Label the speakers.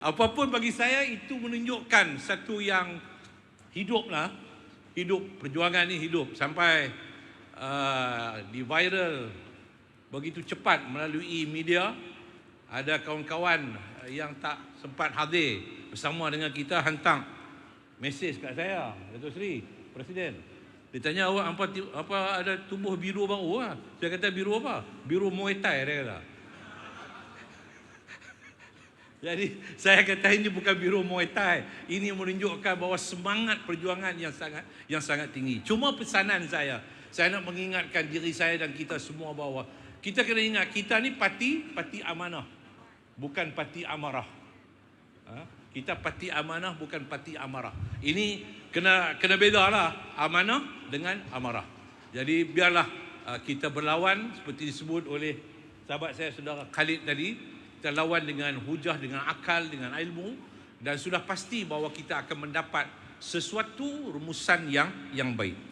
Speaker 1: Apapun bagi saya itu menunjukkan satu yang hidup lah. Hidup, perjuangan ni hidup. Sampai uh, di viral begitu cepat melalui media. Ada kawan-kawan yang tak sempat hadir bersama dengan kita hantar mesej kat saya. Datuk Seri, Presiden. Dia tanya awak apa, apa ada tumbuh biru baru lah. Saya kata biru apa? Biru Muay Thai dia kata. Jadi saya kata ini bukan biro Muay Thai. Ini menunjukkan bahawa semangat perjuangan yang sangat yang sangat tinggi. Cuma pesanan saya, saya nak mengingatkan diri saya dan kita semua bahawa kita kena ingat kita ni parti parti amanah. Bukan parti amarah. Ha? Kita parti amanah bukan parti amarah. Ini kena kena bedalah amanah dengan amarah. Jadi biarlah uh, kita berlawan seperti disebut oleh sahabat saya saudara Khalid tadi kita lawan dengan hujah, dengan akal, dengan ilmu dan sudah pasti bahawa kita akan mendapat sesuatu rumusan yang yang baik.